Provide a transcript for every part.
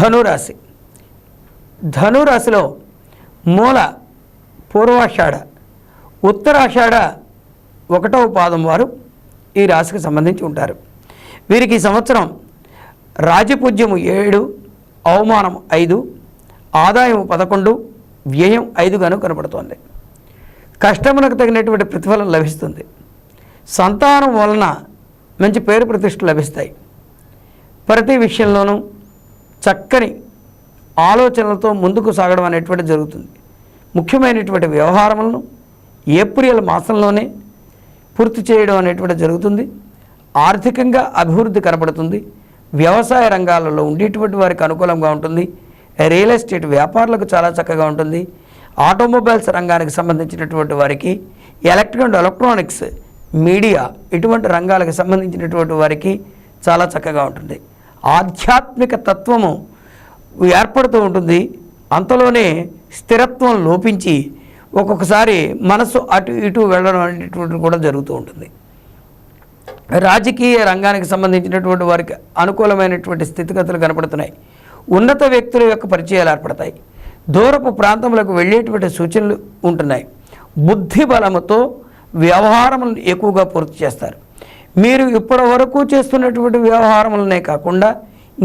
ధనురాశి. ధనురాశిలో మూల పూర్వాషాఢ ఉత్తరాషాఢ ఒకటవ పాదం వారు ఈ రాశికి సంబంధించి ఉంటారు. వీరికి ఈ సంవత్సరం రాజపూజ్యము ఏడు అవమానం ఐదు ఆదాయం పదకొండు వ్యయం ఐదుగాను కనపడుతోంది కష్టమునకు తగినటువంటి ప్రతిఫలం లభిస్తుంది. సంతానం వలన మంచి పేరు ప్రతిష్ట లభిస్తాయి. ప్రతి విషయంలోనూ చక్కని ఆలోచనలతో ముందుకు సాగడం అనేటువంటి జరుగుతుంది. ముఖ్యమైనటువంటి వ్యవహారములను ఏప్రిల్ మాసంలోనే పూర్తి చేయడం అనేటువంటి జరుగుతుంది. ఆర్థికంగా అభివృద్ధి కనబడుతుంది. వ్యవసాయ రంగాలలో ఉండేటువంటి వారికి అనుకూలంగా ఉంటుంది. రియల్ ఎస్టేట్ వ్యాపారులకు చాలా చక్కగా ఉంటుంది. ఆటోమొబైల్స్ రంగానికి సంబంధించినటువంటి వారికి ఎలక్ట్రికల్ ఎలక్ట్రానిక్స్ మీడియా ఇటువంటి రంగాలకు సంబంధించినటువంటి వారికి చాలా చక్కగా ఉంటుంది. ఆధ్యాత్మిక తత్వము ఏర్పడుతూ ఉంటుంది. అంతలోనే స్థిరత్వం లోపించి ఒక్కొక్కసారి మనసు అటు ఇటు వెళ్ళడం అనేటువంటిది కూడా జరుగుతూ ఉంటుంది. రాజకీయ రంగానికి సంబంధించినటువంటి వారికి అనుకూలమైనటువంటి స్థితిగతులు కనపడుతున్నాయి. ఉన్నత వ్యక్తుల యొక్క పరిచయాలు ఏర్పడతాయి. దూరపు ప్రాంతములకు వెళ్ళేటువంటి సూచనలు ఉంటున్నాయి. బుద్ధి బలముతో వ్యవహారములను ఎక్కువగా పూర్తి చేస్తారు. మీరు ఇప్పటి వరకు చేస్తున్నటువంటి వ్యవహారములనే కాకుండా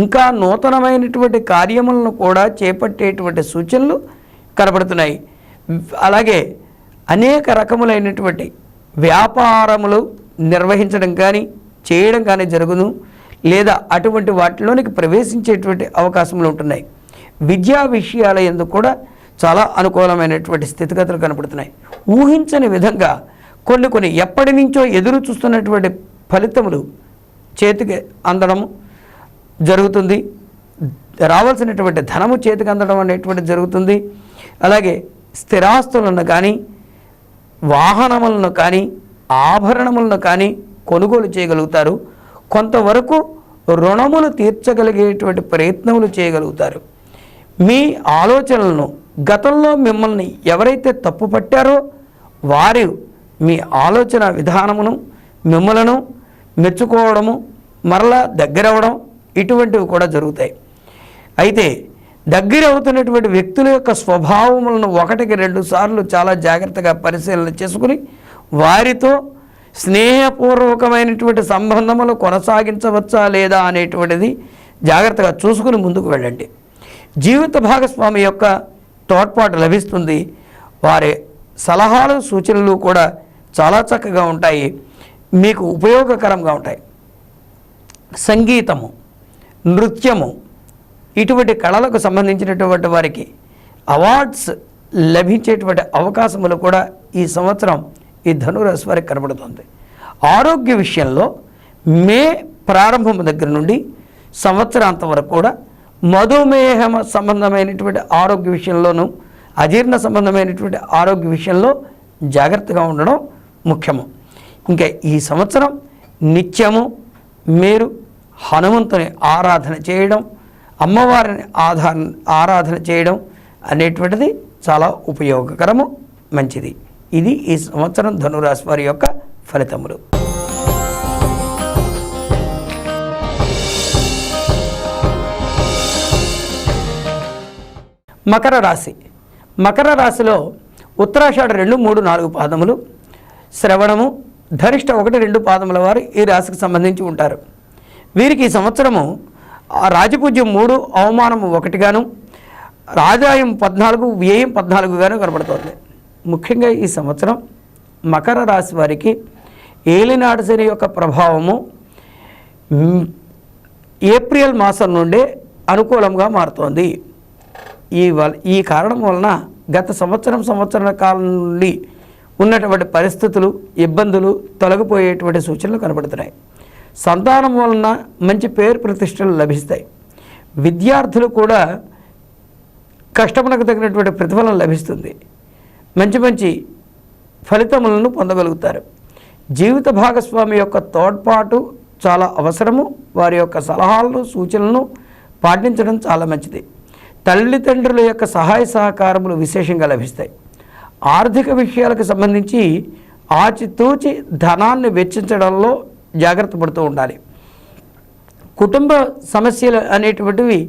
ఇంకా నూతనమైనటువంటి కార్యములను కూడా చేపట్టేటువంటి సూచనలు కనబడుతున్నాయి. అలాగే అనేక రకములైనటువంటి వ్యాపారములు నిర్వహించడం కానీ చేయడం కానీ జరుగును లేదా అటువంటి వాటిలోనికి ప్రవేశించేటువంటి అవకాశములు ఉంటున్నాయి. విద్యా విషయాల ఎందుకు కూడా చాలా అనుకూలమైనటువంటి స్థితిగతులు కనపడుతున్నాయి ఊహించని విధంగా కొన్ని కొన్ని ఎప్పటి నుంచో ఎదురు చూస్తున్నటువంటి ఫలితములు చేతికి అందడము జరుగుతుంది. రావాల్సినటువంటి ధనము చేతికి అందడం అనేటువంటిది జరుగుతుంది. అలాగే స్థిరాస్తులను కానీ వాహనములను కానీ ఆభరణములను కానీ కొనుగోలు చేయగలుగుతారు. కొంతవరకు రుణములు తీర్చగలిగేటువంటి ప్రయత్నములు చేయగలుగుతారు. మీ ఆలోచనలను గతంలో మిమ్మల్ని ఎవరైతే తప్పు పట్టారో వారు మీ ఆలోచన విధానమును మిమ్మలను మెచ్చుకోవడము మరలా దగ్గరవడం ఇటువంటివి కూడా జరుగుతాయి. అయితే దగ్గర అవుతున్నటువంటి వ్యక్తుల యొక్క స్వభావములను ఒకటికి రెండు సార్లు చాలా జాగ్రత్తగా పరిశీలన చేసుకుని వారితో స్నేహపూర్వకమైనటువంటి సంబంధములు కొనసాగించవచ్చా లేదా అనేటువంటిది జాగ్రత్తగా చూసుకుని ముందుకు వెళ్ళండి. జీవిత భాగస్వామి యొక్క తోడ్పాటు లభిస్తుంది. వారి సలహాలు సూచనలు కూడా చాలా చక్కగా ఉంటాయి. మీకు ఉపయోగకరంగా ఉంటాయి. సంగీతము నృత్యము ఇటువంటి కళలకు సంబంధించినటువంటి వారికి అవార్డ్స్ లభించేటువంటి అవకాశములు కూడా ఈ సంవత్సరం ఈ ధనురాశి వారికి కనబడుతుంది. ఆరోగ్య విషయంలో మే ప్రారంభం దగ్గర నుండి సంవత్సరాంతం వరకు కూడా మధుమేహ సంబంధమైనటువంటి ఆరోగ్య విషయంలోనూ అజీర్ణ సంబంధమైనటువంటి ఆరోగ్య విషయంలో జాగ్రత్తగా ఉండడం ముఖ్యము. ఇంకా ఈ సంవత్సరం నిత్యము మీరు హనుమంతుని ఆరాధన చేయడం అమ్మవారిని ఆధార ఆరాధన చేయడం అనేటువంటిది చాలా ఉపయోగకరము మంచిది. ఇది ఈ సంవత్సరం ధనురాశి వారి యొక్క ఫలితములు. మకర రాశి. మకర రాశిలో ఉత్తరాషాఢ రెండు మూడు నాలుగు పాదములు శ్రవణము ధరిష్ట ఒకటి రెండు పాదముల వారు ఈ రాశికి సంబంధించి ఉంటారు. వీరికి ఈ సంవత్సరము రాజపూజ్యం మూడు అవమానము ఒకటిగాను రాజాయం పద్నాలుగు వ్యయం పద్నాలుగుగాను కనబడుతోంది. ముఖ్యంగా ఈ సంవత్సరం మకర రాశి వారికి ఏలినాడు శని యొక్క ప్రభావము ఏప్రిల్ మాసం నుండే అనుకూలంగా మారుతోంది. ఈ వల ఈ కారణం వలన గత సంవత్సరం సంవత్సరాల కాలం నుండి ఉన్నటువంటి పరిస్థితులు ఇబ్బందులు తొలగిపోయేటువంటి సూచనలు కనబడుతున్నాయి. సంతానం వలన మంచి పేరు ప్రతిష్టలు లభిస్తాయి. విద్యార్థులు కూడా కష్టమునకు తగినటువంటి ప్రతిఫలం లభిస్తుంది. మంచి మంచి ఫలితములను పొందగలుగుతారు. జీవిత భాగస్వామి యొక్క తోడ్పాటు చాలా అవసరము. వారి యొక్క సలహాలను సూచనలను పాటించడం చాలా మంచిది. తల్లిదండ్రుల యొక్క సహాయ సహకారములు విశేషంగా లభిస్తాయి. ఆర్థిక విషయాలకు సంబంధించి ఆచితూచి ధనాన్ని వెచ్చించడంలో జాగ్రత్త పడుతూ ఉండాలి. కుటుంబ సమస్యలు అనేటువంటివి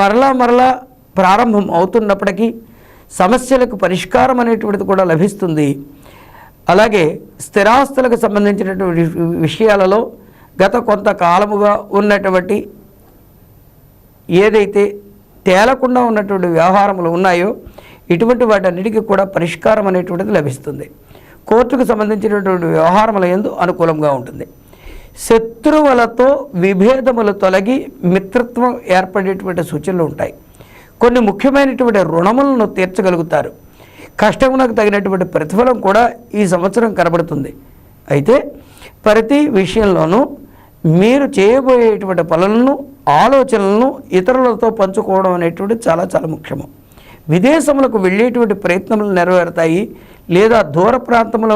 మరలా మరలా ప్రారంభం అవుతున్నప్పటికీ సమస్యలకు పరిష్కారం అనేటువంటిది కూడా లభిస్తుంది. అలాగే స్థిరాస్తులకు సంబంధించినటువంటి విషయాలలో గత కొంతకాలముగా ఉన్నటువంటి ఏదైతే తేలకుండా ఉన్నటువంటి వ్యవహారములు ఉన్నాయో ఇటువంటి వాటన్నిటికీ కూడా పరిష్కారం అనేటువంటిది లభిస్తుంది. కోర్టుకు సంబంధించినటువంటి వ్యవహారముల ఎందు అనుకూలంగా ఉంటుంది. శత్రువులతో విభేదములు తొలగి మిత్రత్వం ఏర్పడేటువంటి సూచనలు ఉంటాయి. కొన్ని ముఖ్యమైనటువంటి రుణములను తీర్చగలుగుతారు. కష్టమునకు తగినటువంటి ప్రతిఫలం కూడా ఈ సంవత్సరం కనబడుతుంది. అయితే ప్రతి విషయంలోనూ మీరు చేయబోయేటువంటి పనులను ఆలోచనలను ఇతరులతో పంచుకోవడం అనేటువంటిది చాలా చాలా ముఖ్యము. విదేశములకు వెళ్ళేటువంటి ప్రయత్నములు నెరవేరుతాయి లేదా దూర ప్రాంతముల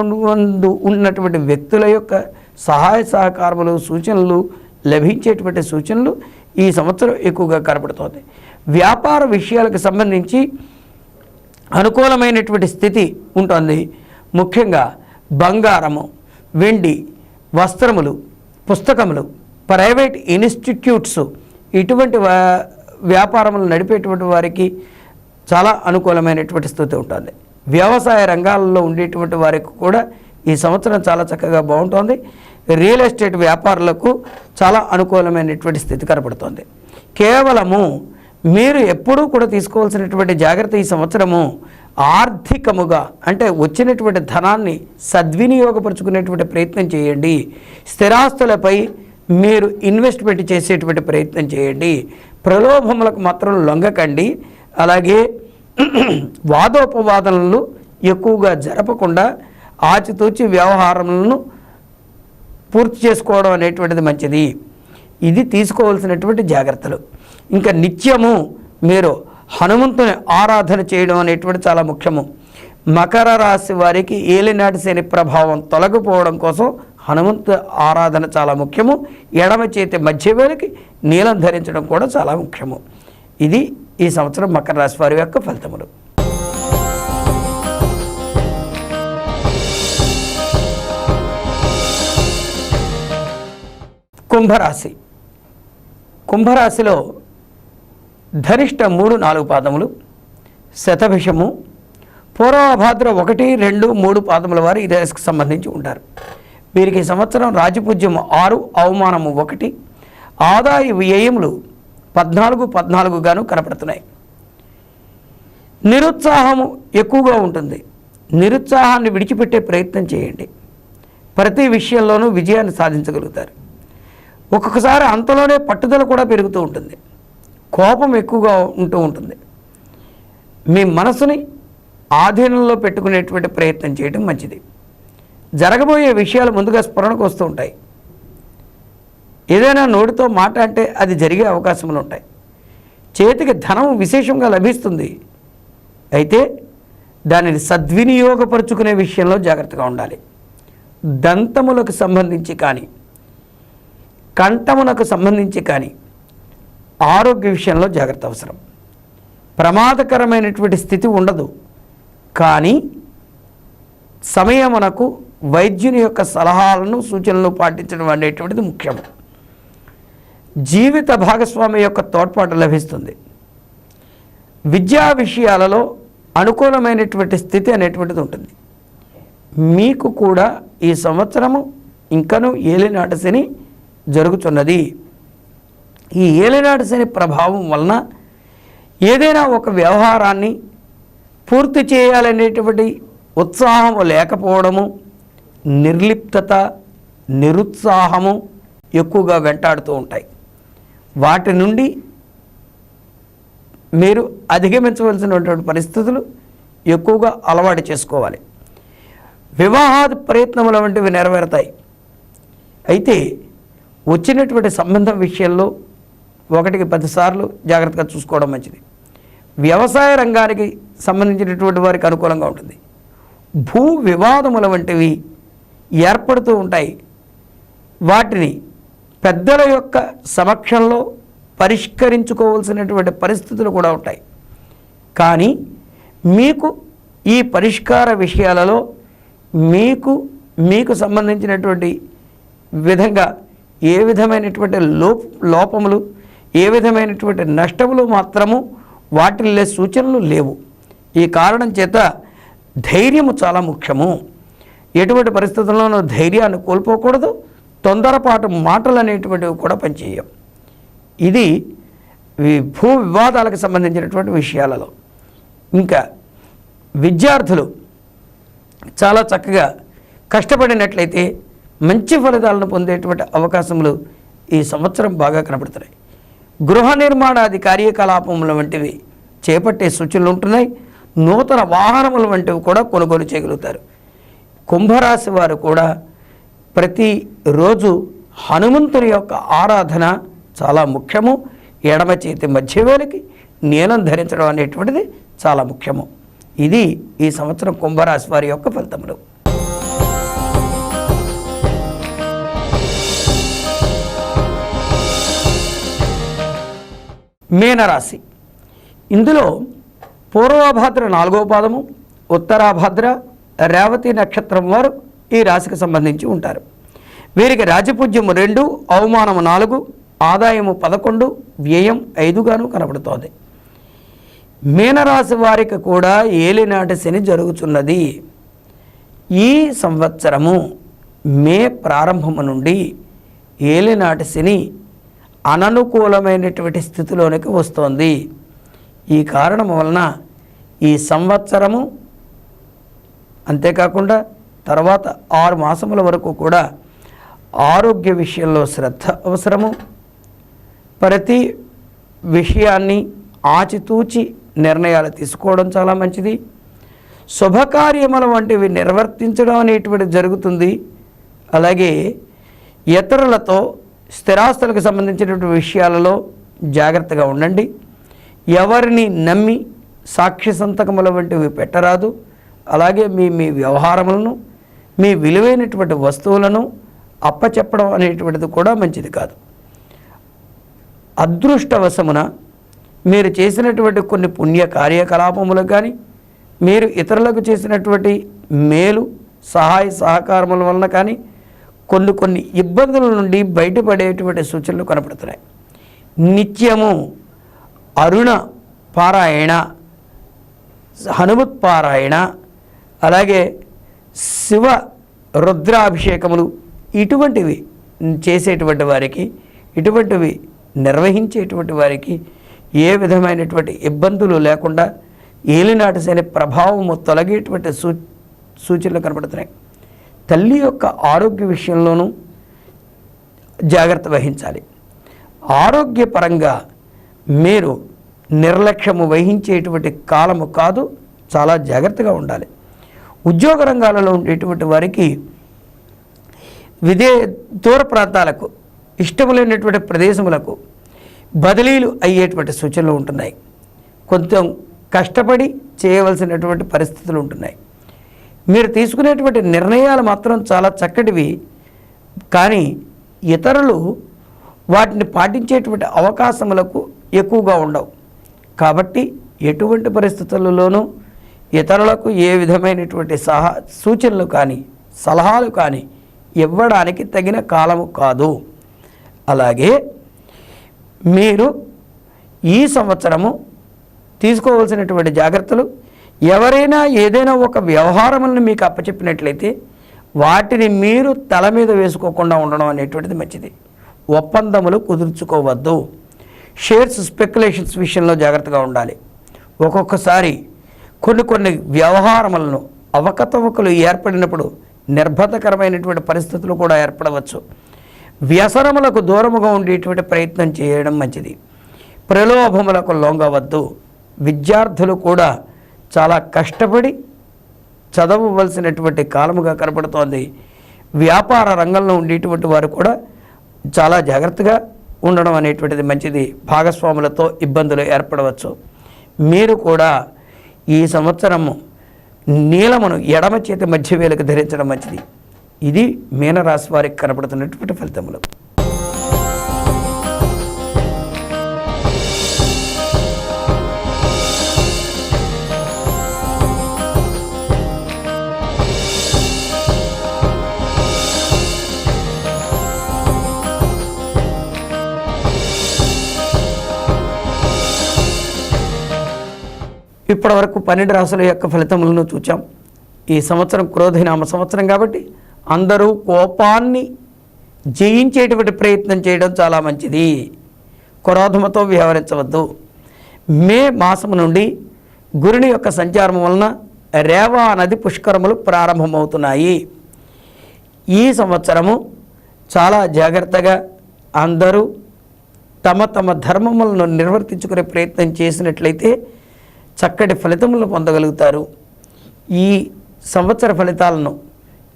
ఉన్నటువంటి వ్యక్తుల యొక్క సహాయ సహకారములు సూచనలు లభించేటువంటి సూచనలు ఈ సంవత్సరం ఎక్కువగా కనబడుతోంది. వ్యాపార విషయాలకు సంబంధించి అనుకూలమైనటువంటి స్థితి ఉంటుంది. ముఖ్యంగా బంగారము వెండి వస్త్రములు పుస్తకములు ప్రైవేట్ ఇన్స్టిట్యూట్స్ ఇటువంటి వ్యాపారములు నడిపేటువంటి వారికి చాలా అనుకూలమైనటువంటి స్థితి ఉంటుంది. వ్యవసాయ రంగాలలో ఉండేటువంటి వారికి కూడా ఈ సంవత్సరం చాలా చక్కగా బాగుంటుంది. రియల్ ఎస్టేట్ వ్యాపారులకు చాలా అనుకూలమైనటువంటి స్థితి కనపడుతుంది. కేవలము మీరు ఎప్పుడూ కూడా తీసుకోవాల్సినటువంటి జాగ్రత్త ఈ సంవత్సరము ఆర్థికముగా అంటే వచ్చినటువంటి ధనాన్ని సద్వినియోగపరుచుకునేటువంటి ప్రయత్నం చేయండి. స్థిరాస్తులపై మీరు ఇన్వెస్ట్మెంట్ చేసేటువంటి ప్రయత్నం చేయండి. ప్రలోభములకు మాత్రం లొంగకండి. అలాగే వాదోపవాదనలను ఎక్కువగా జరపకుండా ఆచితూచి వ్యవహారములను పూర్తి చేసుకోవడం అనేటువంటిది మంచిది. ఇది తీసుకోవాల్సినటువంటి జాగ్రత్తలు. ఇంకా నిత్యము మీరు హనుమంతుని ఆరాధన చేయడం అనేటువంటి చాలా ముఖ్యము. మకర రాశి వారికి ఏలినాటి శని ప్రభావం తొలగిపోవడం కోసం హనుమంతు ఆరాధన చాలా ముఖ్యము. ఎడమ చేతి మధ్య వేలకి నీలం ధరించడం కూడా చాలా ముఖ్యము. ఇది ఈ సంవత్సరం మకర రాశి వారి యొక్క ఫలితములు. కుంభరాశి. కుంభరాశిలో ధనిష్ట మూడు నాలుగు పాదములు శతభిషము పూర్వభాద్ర ఒకటి రెండు మూడు పాదముల వారు ఈ రాశికి సంబంధించి ఉంటారు. వీరికి సంవత్సరం రాజపూజ్యము ఆరు అవమానము ఒకటి ఆదాయ వ్యయములు పద్నాలుగు పద్నాలుగుగాను కనపడుతున్నాయి. నిరుత్సాహము ఎక్కువగా ఉంటుంది. నిరుత్సాహాన్ని విడిచిపెట్టే ప్రయత్నం చేయండి. ప్రతి విషయంలోనూ విజయాన్ని సాధించగలుగుతారు. ఒక్కొక్కసారి అంతలోనే పట్టుదల కూడా పెరుగుతూ ఉంటుంది. కోపం ఎక్కువగా ఉంటూ ఉంటుంది. మీ మనసుని ఆధీనంలో పెట్టుకునేటువంటి ప్రయత్నం చేయడం మంచిది. జరగబోయే విషయాలు ముందుగా స్ఫురణకు వస్తూ ఉంటాయి. ఏదైనా నోటితో మాట అంటే అది జరిగే అవకాశములు ఉంటాయి. చేతికి ధనం విశేషంగా లభిస్తుంది. అయితే దానిని సద్వినియోగపరుచుకునే విషయంలో జాగ్రత్తగా ఉండాలి. దంతములకు సంబంధించి కానీ కంఠమునకు సంబంధించి కానీ ఆరోగ్య విషయంలో జాగ్రత్త అవసరం. ప్రమాదకరమైనటువంటి స్థితి ఉండదు. కానీ సమయమునకు వైద్యుని యొక్క సలహాలను సూచనలు పాటించడం అనేటువంటిది ముఖ్యము. జీవిత భాగస్వామి యొక్క తోడ్పాటు లభిస్తుంది. విద్యా విషయాలలో అనుకూలమైనటువంటి స్థితి అనేటువంటిది ఉంటుంది. మీకు కూడా ఈ సంవత్సరము ఇంకను ఏలినాటి శని జరుగుతున్నది. ఈ ఏలినాటి శని ప్రభావం వలన ఏదైనా ఒక వ్యవహారాన్ని పూర్తి చేయాలనేటువంటి ఉత్సాహము లేకపోవడము నిర్లిప్తత నిరుత్సాహము ఎక్కువగా వెంటాడుతూ ఉంటాయి. వాటి నుండి మీరు అధిగమించవలసినటువంటి పరిస్థితులు ఎక్కువగా అలవాటు చేసుకోవాలి. వివాహాది ప్రయత్నముల వంటివి నెరవేరుతాయి. అయితే వచ్చినటువంటి సంబంధం విషయంలో ఒకటికి పదిసార్లు జాగ్రత్తగా చూసుకోవడం మంచిది. వ్యవసాయ రంగానికి సంబంధించినటువంటి వారికి అనుకూలంగా ఉంటుంది. భూ వివాదముల వంటివి ఏర్పడుతూ ఉంటాయి. వాటిని పెద్దల యొక్క సమక్షంలో పరిష్కరించుకోవాల్సినటువంటి పరిస్థితులు కూడా ఉంటాయి. కానీ మీకు ఈ పరిష్కార విషయాలలో మీకు మీకు సంబంధించినటువంటి విధంగా ఏ విధమైనటువంటి లోప్ లోపములు ఏ విధమైనటువంటి నష్టములు మాత్రము వాటిల్లే సూచనలు లేవు. ఈ కారణం చేత ధైర్యము చాలా ముఖ్యము. ఎటువంటి పరిస్థితుల్లోనూ ధైర్యాన్ని కోల్పోకూడదు. తొందరపాటు మాటలు అనేటువంటివి కూడా పనిచేయం ఇది భూ వివాదాలకు సంబంధించినటువంటి విషయాలలో. ఇంకా విద్యార్థులు చాలా చక్కగా కష్టపడినట్లయితే మంచి ఫలితాలను పొందేటువంటి అవకాశములు ఈ సంవత్సరం బాగా కనబడుతున్నాయి గృహ నిర్మాణాది కార్యకలాపముల వంటివి చేపట్టే సూచనలు ఉంటున్నాయి. నూతన వాహనముల వంటివి కూడా కొనుగోలు చేయగలుగుతారు. కుంభరాశి వారు కూడా ప్రతిరోజు హనుమంతుని యొక్క ఆరాధన చాలా ముఖ్యము. ఎడమ చేతి మధ్యవేలకి నీలం ధరించడం అనేటువంటిది చాలా ముఖ్యము. ఇది ఈ సంవత్సరం కుంభరాశి వారి యొక్క ఫలితములు. మీనరాశి. ఇందులో పూర్వభాద్ర నాలుగవ పాదము ఉత్తరాభాద్ర రేవతి నక్షత్రం వారు ఈ రాశికి సంబంధించి ఉంటారు. వీరికి రాజపూజ్యము రెండు అవమానము నాలుగు ఆదాయము పదకొండు వ్యయం ఐదుగాను కనబడుతోంది. మీనరాశి వారికి కూడా ఏలినాటి శని జరుగుతున్నది ఈ సంవత్సరము మే ప్రారంభము నుండి ఏలినాటి శని అననుకూలమైనటువంటి స్థితిలోనికి వస్తోంది. ఈ కారణం వలన ఈ సంవత్సరము అంతేకాకుండా తర్వాత ఆరు మాసముల వరకు కూడా ఆరోగ్య విషయంలో శ్రద్ధ అవసరము. ప్రతి విషయాన్ని ఆచితూచి నిర్ణయాలు తీసుకోవడం చాలా మంచిది. శుభకార్యముల వంటివి నిర్వర్తించడం అనేటువంటి జరుగుతుంది. అలాగే ఇతరులతో స్థిరాస్తులకు సంబంధించినటువంటి విషయాలలో జాగ్రత్తగా ఉండండి. ఎవరిని నమ్మి సాక్షి సంతకముల వంటివి పెట్టరాదు. అలాగే మీ మీ వ్యవహారములను మీ విలువైనటువంటి వస్తువులను అప్పచెప్పడం అనేటువంటిది కూడా మంచిది కాదు. అదృష్టవశమున మీరు చేసినటువంటి కొన్ని పుణ్య కార్యకలాపములకు కానీ మీరు ఇతరులకు చేసినటువంటి మేలు సహాయ సహకారముల వలన కానీ కొన్ని కొన్ని ఇబ్బందుల నుండి బయటపడేటువంటి సూచనలు కనపడుతున్నాయి. నిత్యము అరుణ పారాయణ హనుమత్ పారాయణ అలాగే శివ రుద్రాభిషేకములు ఇటువంటివి చేసేటువంటి వారికి ఇటువంటివి నిర్వహించేటువంటి వారికి ఏ విధమైనటువంటి ఇబ్బందులు లేకుండా ఏలినాటి శని ప్రభావము తొలగేటువంటి సూ సూచనలు కనబడుతున్నాయి తల్లి యొక్క ఆరోగ్య విషయంలోనూ జాగ్రత్త వహించాలి. ఆరోగ్యపరంగా మీరు నిర్లక్ష్యము వహించేటువంటి కాలము కాదు చాలా జాగ్రత్తగా ఉండాలి. ఉద్యోగ రంగాలలో ఉండేటువంటి వారికి విదే దూర ప్రాంతాలకు ఇష్టములైనటువంటి ప్రదేశములకు బదిలీలు అయ్యేటువంటి సూచనలు ఉంటున్నాయి. కొంచెం కష్టపడి చేయవలసినటువంటి పరిస్థితులు ఉంటున్నాయి. మీరు తీసుకునేటువంటి నిర్ణయాలు మాత్రం చాలా చక్కటివి కానీ ఇతరులు వాటిని పాటించేటువంటి అవకాశములకు ఎక్కువగా ఉండవు. కాబట్టి ఎటువంటి పరిస్థితులలోనూ ఇతరులకు ఏ విధమైనటువంటి సహా సూచనలు కానీ సలహాలు కానీ ఇవ్వడానికి తగిన కాలము కాదు. అలాగే మీరు ఈ సంవత్సరము తీసుకోవాల్సినటువంటి జాగ్రత్తలు ఎవరైనా ఏదైనా ఒక వ్యవహారములను మీకు అప్పచెప్పినట్లయితే వాటిని మీరు తల మీద వేసుకోకుండా ఉండడం అనేటువంటిది మంచిది. ఒప్పందములు కుదుర్చుకోవద్దు. షేర్స్ స్పెక్యులేషన్స్ విషయంలో జాగ్రత్తగా ఉండాలి. ఒక్కొక్కసారి కొన్ని కొన్ని వ్యవహారములను అవకతవకలు ఏర్పడినప్పుడు నిర్బంధకరమైనటువంటి పరిస్థితులు కూడా ఏర్పడవచ్చు. వ్యసనములకు దూరముగా ఉండేటువంటి ప్రయత్నం చేయడం మంచిది. ప్రలోభములకు లొంగవద్దు. విద్యార్థులు కూడా చాలా కష్టపడి చదవవలసినటువంటి కాలముగా కనపడుతోంది వ్యాపార రంగంలో ఉండేటువంటి వారు కూడా చాలా జాగ్రత్తగా ఉండడం అనేటువంటిది మంచిది. భాగస్వాములతో ఇబ్బందులు ఏర్పడవచ్చు. మీరు కూడా ఈ సంవత్సరము నీలమును ఎడమ చేతి మధ్య వేలకు ధరించడం మంచిది. ఇది మీనరాశి వారికి కనపడుతున్నటువంటి ఫలితములు. ఇప్పటివరకు పన్నెండు రాసుల యొక్క ఫలితములను చూచాం. ఈ సంవత్సరం క్రోధినామ సంవత్సరం కాబట్టి అందరూ కోపాన్ని జయించేటువంటి ప్రయత్నం చేయడం చాలా మంచిది. క్రోధముతో వ్యవహరించవద్దు. మే మాసము నుండి గురుని యొక్క సంచారం వలన రేవా నది పుష్కరములు ప్రారంభమవుతున్నాయి. ఈ సంవత్సరము చాలా జాగ్రత్తగా అందరూ తమ తమ ధర్మములను నిర్వర్తించుకునే ప్రయత్నం చేసినట్లయితే చక్కటి ఫలితములను పొందగలుగుతారు. ఈ సంవత్సర ఫలితాలను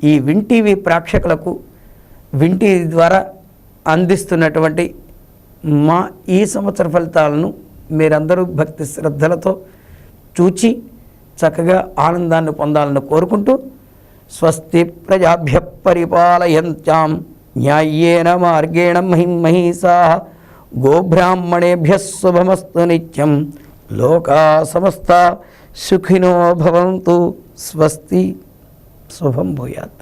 ఈ వింటీవీ ప్రేక్షకులకు వింటి ద్వారా అందిస్తున్నటువంటి మా ఈ సంవత్సర ఫలితాలను మీరందరూ భక్తి శ్రద్ధలతో చూచి చక్కగా ఆనందాన్ని పొందాలని కోరుకుంటూ స్వస్తి ప్రజాభ్య పరిపాలయంత్యాం న్యాయేన మార్గేణ మహిం మహిషా గోబ్రాహ్మణేభ్య శుభమస్తు నిత్యం लोका समस्ता सुखिनो भवंतु स्वस्ति शुभम भूयात।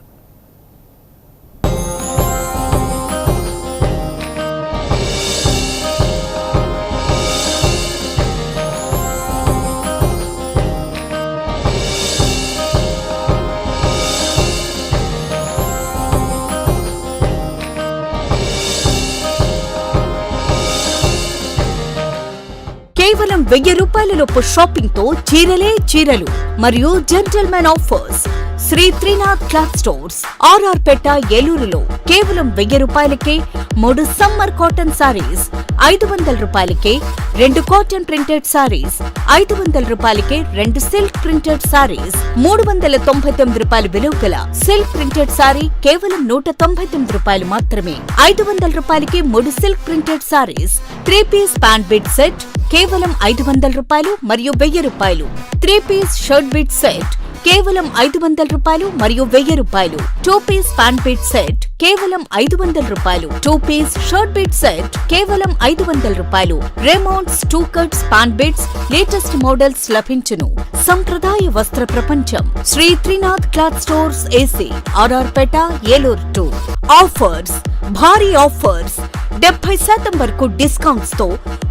కేవలం వెయ్యి రూపాయలలోపు షాపింగ్తో చీరలే చీరలు మరియు gentlemen offers Shri Trinath cloth stores R R Peta ఏలూరులో కేవలం వెయ్యి రూపాయలకే మూడు సమ్మర్ కాటన్ సారీస్ ఐదు వందల రూపాయలకే రెండు కాటన్ ప్రింటెడ్ సారీస్ ఐదు వందల రూపాయలకే రెండు సిల్క్ ప్రింటెడ్ సారీస్ మూడు వందల తొంభై తొమ్మిది రూపాయల విలువ గల సిల్క్ ప్రింటెడ్ సారీ కేవలం నూట తొంభై తొమ్మిది రూపాయలు మాత్రమే. ఐదు వందల రూపాయలకి మూడు silk printed saris three piece pant bit set కేవలం ఐదు వందల రూపాయలు మరియు వెయ్యి రూపాయలు. Three piece shirt bit set. కేవలం ఐదు వందల రూపాయలు మరియు వెయ్యి రూపాయలు. Two piece pant bit set కేవలం ఐదు వందల రూపాయలు. Two piece shirt bit set కేవలం ఐదు వందల రూపాయలు. Raymonds two cuts pant bits latest models లభించును. సంప్రదాయ వస్త్ర ప్రపంచం. Shri Trinath cloth stores AC R R Peta Eluru two offers భారీ ఆఫర్స్ డెబ్బై శాతం వరకు డిస్కౌంట్స్తో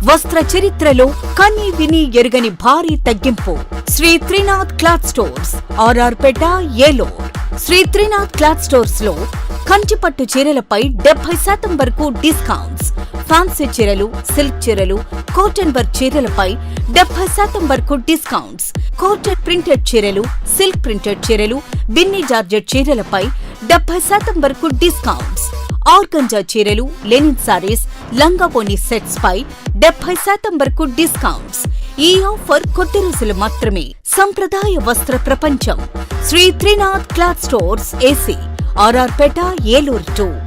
వస్త్ర చరిత్రలో కని విని ఎరుగని భారీ తగ్గింపు. Sri Trinath cloth stores RR Peta Eluru. Sri Trinath cloth స్టోర్స్లో కంచిపట్టు చీరలపై డెబ్బై శాతం వరకు డిస్కౌంట్స్. ఫ్యాన్సీ చీరలు సిల్క్ చీరలు కాటన్ వర్క్ చీరలపై డెబ్బై శాతం వరకు డిస్కౌంట్స్. కాటన్ ప్రింటెడ్ చీరలు సిల్క్ ప్రింటెడ్ చీరలు బిన్నీ జార్జెట్ చీరలపై డెబ్బై శాతం వరకు డిస్కౌంట్స్. ఆర్గంజా చీరలు లెనిన్ సారీస్ లంగాపోని సెట్స్ పై డెబ్బై శాతం వరకు డిస్కౌంట్స్. ఈ ఆఫర్ కొద్ది రోజులు మాత్రమే. సంప్రదాయ వస్త్ర ప్రపంచం. Shri Trinath cloth stores AC. R R Peta Eluru two.